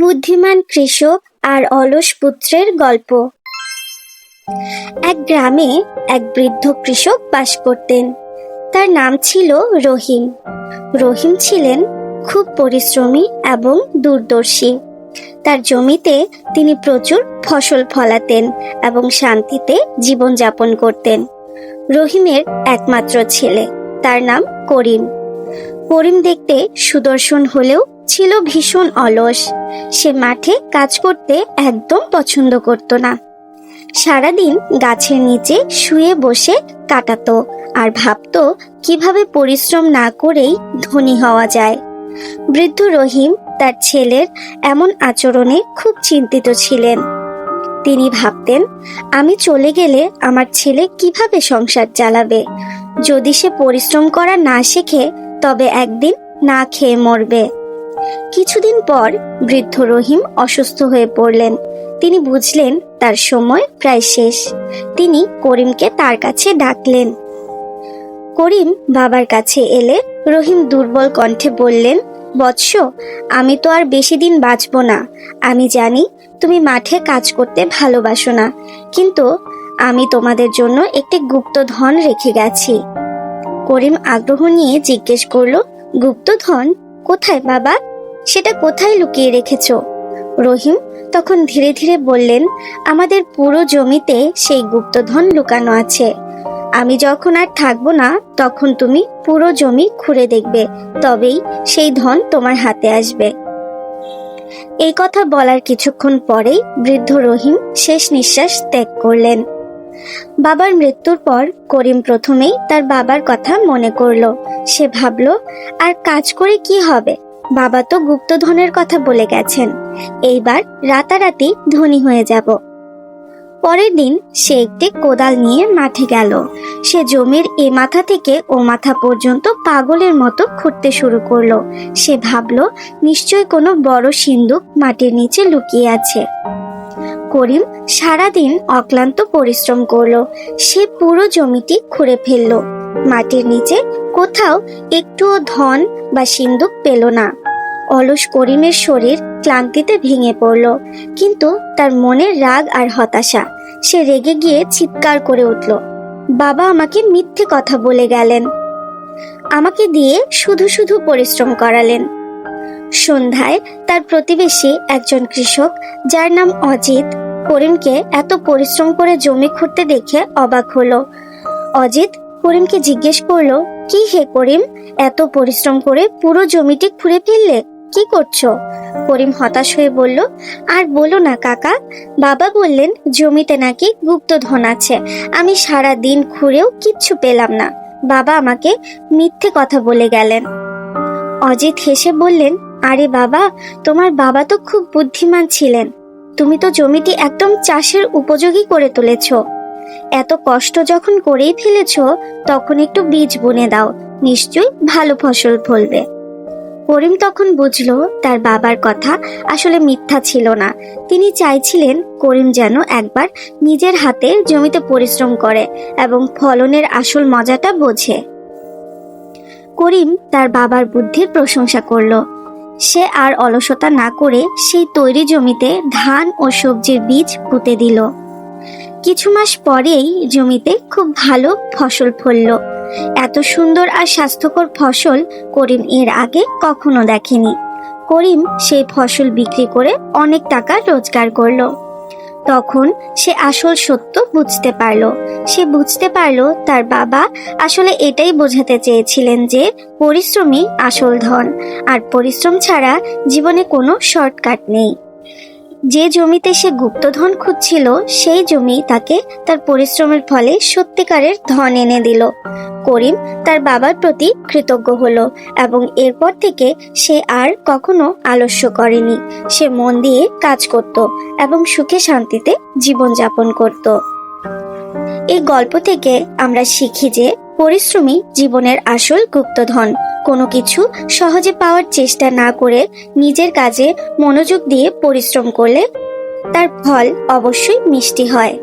বুদ্ধিমান কৃষক আর অলস পুত্রের গল্প। এক গ্রামে এক বৃদ্ধ কৃষক বাস করতেন। তার নাম ছিল রহিম। রহিম ছিলেন খুব পরিশ্রমী এবং দূরদর্শী। তার জমিতে তিনি প্রচুর ফসল ফলাতেন এবং শান্তিতে জীবনযাপন করতেন। রহিমের একমাত্র ছেলে, তার নাম করিম। করিম দেখতে সুদর্শন হলেও ছিল ভীষণ অলস। সে মাঠে কাজ করতে একদম পছন্দ করত না। সারাদিন গাছের নিচে শুয়ে বসে কাটাতো আর ভাবতো কীভাবে পরিশ্রম না করেই ধনী হওয়া যায়। বৃদ্ধ রহিম তার ছেলের এমন আচরণে খুব চিন্তিত ছিলেন। তিনি ভাবতেন, আমি চলে গেলে আমার ছেলে কীভাবে সংসার চালাবে? যদি সে পরিশ্রম করা না শেখে, তবে একদিন না খেয়ে মরবে। কিছুদিন পর বৃদ্ধ রহিম অসুস্থ হয়ে পড়লেন। তিনি বুঝলেন তার সময় প্রায় শেষ। তিনি করিমকে তার কাছে ডাকলেন। করিম বাবার কাছে এলে রহিম দুর্বল কণ্ঠে বললেন, বৎস, আমি তো আর বেশি দিন বাঁচব না। আমি জানি তুমি মাঠে কাজ করতে ভালোবাসো না, কিন্তু আমি তোমাদের জন্য একটি গুপ্ত ধন রেখে গেছি। করিম আগ্রহ নিয়ে জিজ্ঞেস করল গুপ্তধন কোথায় বাবা? সেটা কোথায় লুকিয়ে রেখেছো? রহিম তখন ধীরে ধীরে বললেন, আমাদের পুরো জমিতে সেই গুপ্তধন লুকানো আছে। আমি যখন আর থাকব না, তখন তুমি পুরো জমি খুঁড়ে দেখবে, তবেই সেই ধন তোমার হাতে আসবে। এই কথা বলার কিছুক্ষণ পরেই বৃদ্ধ রহিম শেষ নিঃশ্বাস ত্যাগ করলেন। বাবার মৃত্যুর পর করিম প্রথমেই তার বাবার কথা মনে করল। সে ভাবলো, আর কাজ করে কি হবে? বাবা তো গুপ্তধনের কথা বলে গেছেন। এইবার রাতারাতি ধনী হয়ে যাব। পরের দিন সে একটি কোদাল নিয়ে মাঠে গেল। সে জমির এ মাথা থেকে ও মাথা পর্যন্ত পাগলের মতো খুঁড়তে শুরু করল। সে ভাবলো, নিশ্চয় কোনো বড় সিন্দুক মাটির নিচে লুকিয়ে আছে। করিম সারাদিন অক্লান্ত পরিশ্রম করল। সে পুরো জমিটি খুঁড়ে ফেলল। মাটির নিচে কোথাও একটুও ধন বা সিন্দুক পেল না। অলস করিমের শরীর ক্লান্তিতে ভেঙে পড়ল, কিন্তু তার মনের রাগ আর হতাশা। সে রেগে গিয়ে চিৎকার করে উঠল, বাবা আমাকে মিথ্যে কথা বলে গেলেন। আমাকে দিয়ে শুধু শুধু পরিশ্রম করালেন। সন্ধ্যায় তার প্রতিবেশী একজন কৃষক, যার নাম অজিত, করিমকে এত পরিশ্রম করে জমি খুঁড়তে দেখে অবাক হলো। অজিত করিমকে জিজ্ঞেস করল কি হে করিম? এত পরিশ্রম করে পুরো জমিটি খুঁড়ে ফেললে কি করছ? করিম হতাশ হয়ে বলল, আর বলো না কাকা, বাবা বললেন জমিতে নাকি গুপ্তধন আছে, আমি সারা দিন খুঁড়েও কিচ্ছু পেলাম না। বাবা আমাকে মিথ্যে কথা বলে গেলেন। অজিত হেসে বললেন, আরে বাবা, তোমার বাবা তো খুব বুদ্ধিমান ছিলেন। তুমি তো জমিটি একদম চাষের উপযোগী করে তুলেছো। এত কষ্ট যখন করেই ফেলেছ, তখন একটু বীজ বুনে দাও, নিশ্চয়ই ভালো ফসল ফলবে। করিম তখন বুঝলো, তার বাবার কথা আসলে মিথ্যা ছিল না। তিনি চাইছিলেন করিম যেন একবার নিজের হাতে জমিতে পরিশ্রম করে এবং ফলনের আসল মজাটা বোঝে। করিম তার বাবার বুদ্ধির প্রশংসা করল। সে আর অলসতা না করে সেই তৈরি জমিতে ধান ও সবজির বীজ পুঁতে দিল। কিছু মাস পরেই জমিতে খুব ভালো ফসল ফলল। এত সুন্দর আর স্বাস্থ্যকর ফসল করিম এর আগে কখনো দেখেনি। করিম সেই ফসল বিক্রি করে অনেক টাকা রোজগার করল। তখন সে আসল সত্য বুঝতে পারল। সে বুঝতে পারল তার বাবা আসলে এটাই বোঝাতে চেয়েছিলেন যে পরিশ্রমই আসল ধন, আর পরিশ্রম ছাড়া জীবনে কোনো শর্টকাট নেই। যে জমিতে সে গুপ্তধন খুঁজছিল, সেই জমি তাকে তার পরিশ্রমের ফলে সত্যিকারের ধন এনে দিল। করিম তার বাবার প্রতি কৃতজ্ঞ হলো এবং এরপর থেকে সে আর কখনো আলস্য করেনি। সে মন দিয়ে কাজ করত এবং সুখে শান্তিতে জীবনযাপন করত। এই গল্প থেকে আমরা শিখি যে পরিশ্রমী জীবনের আসল গুপ্তধন। কোনো কিছু সহজে পাওয়ার চেষ্টা না করে নিজের কাজে মনোযোগ দিয়ে পরিশ্রম করলে তার ফল অবশ্যই মিষ্টি হয়।